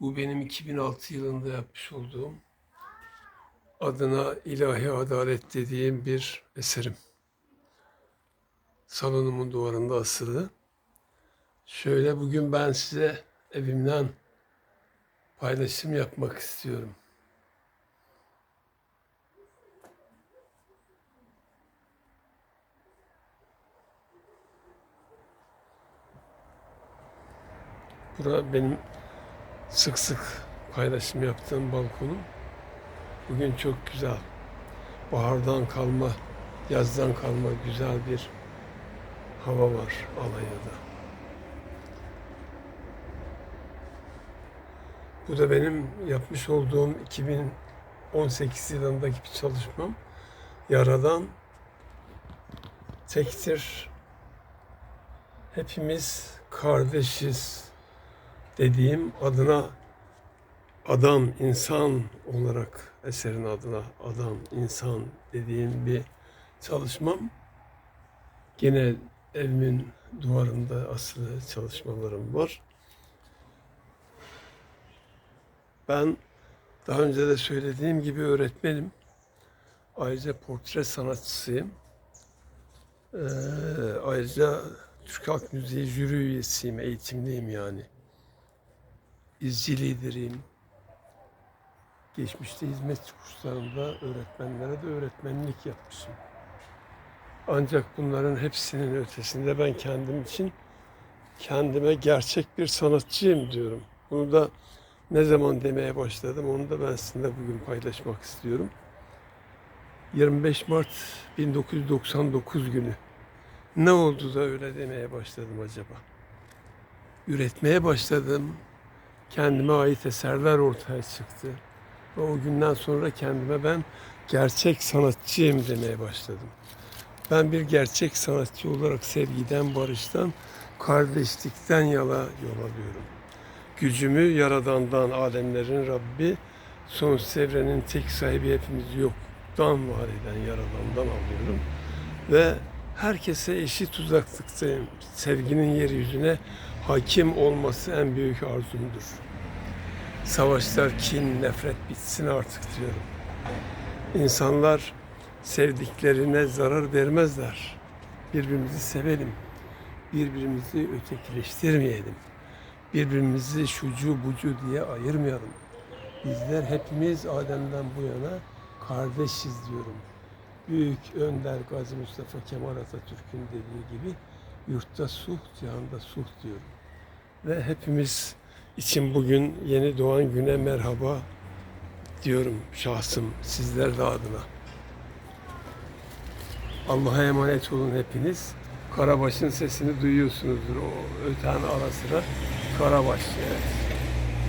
Bu benim 2006 yılında yapmış olduğum adına ilahi adalet dediğim bir eserim. Salonumun duvarında asılı. Şöyle bugün ben size evimden paylaşım yapmak istiyorum. Bura benim sık sık paylaşım yaptığım balkonum. Bugün çok güzel. Bahardan kalma, yazdan kalma güzel bir hava var Alanya'da. Bu da benim yapmış olduğum 2018 yılındaki bir çalışmam. Yaradan tektir. Hepimiz kardeşiz dediğim adına adam, insan olarak eserin adına adam, insan dediğim bir çalışmam. Gene evimin duvarında asılı çalışmalarım var. Ben daha önce de söylediğim gibi öğretmenim. Ayrıca portre sanatçısıyım. Ee, ayrıca Türk Halk Müziği jüri üyesiyim, eğitimliyim yani. İzci lideriyim. Geçmişte hizmet kurslarında öğretmenlere de öğretmenlik yapmışım. Ancak bunların hepsinin ötesinde ben kendim için kendime gerçek bir sanatçıyım diyorum. Bunu da ne zaman demeye başladım onu da ben sizinle bugün paylaşmak istiyorum. 25 Mart 1999 günü ne oldu da öyle demeye başladım acaba? Üretmeye başladım. Kendime ait eserler ortaya çıktı. Ve o günden sonra kendime ben gerçek sanatçıyım demeye başladım. Ben bir gerçek sanatçı olarak sevgiden, barıştan, kardeşlikten yola yol alıyorum. Gücümü Yaradan'dan, alemlerin Rabbi, son evrenin tek sahibi hepimizi yoktan var eden Yaradan'dan alıyorum. Ve herkese eşit uzaklıktayım. Sevginin yeryüzüne hakim olması en büyük arzumdur. Savaşlar, kin, nefret bitsin artık diyorum. İnsanlar sevdiklerine zarar vermezler. Birbirimizi sevelim. Birbirimizi ötekileştirmeyelim. Birbirimizi şucu bucu diye ayırmayalım. Bizler hepimiz Adem'den bu yana kardeşiz diyorum. Büyük Önder Gazi Mustafa Kemal Atatürk'ün dediği gibi yurtta suh, cihanda suh diyorum. Ve hepimiz için bugün yeni doğan güne merhaba diyorum şahsım sizler de adına. Allah'a emanet olun hepiniz. Karabaş'ın sesini duyuyorsunuzdur o öten ara sıra. Karabaş evet.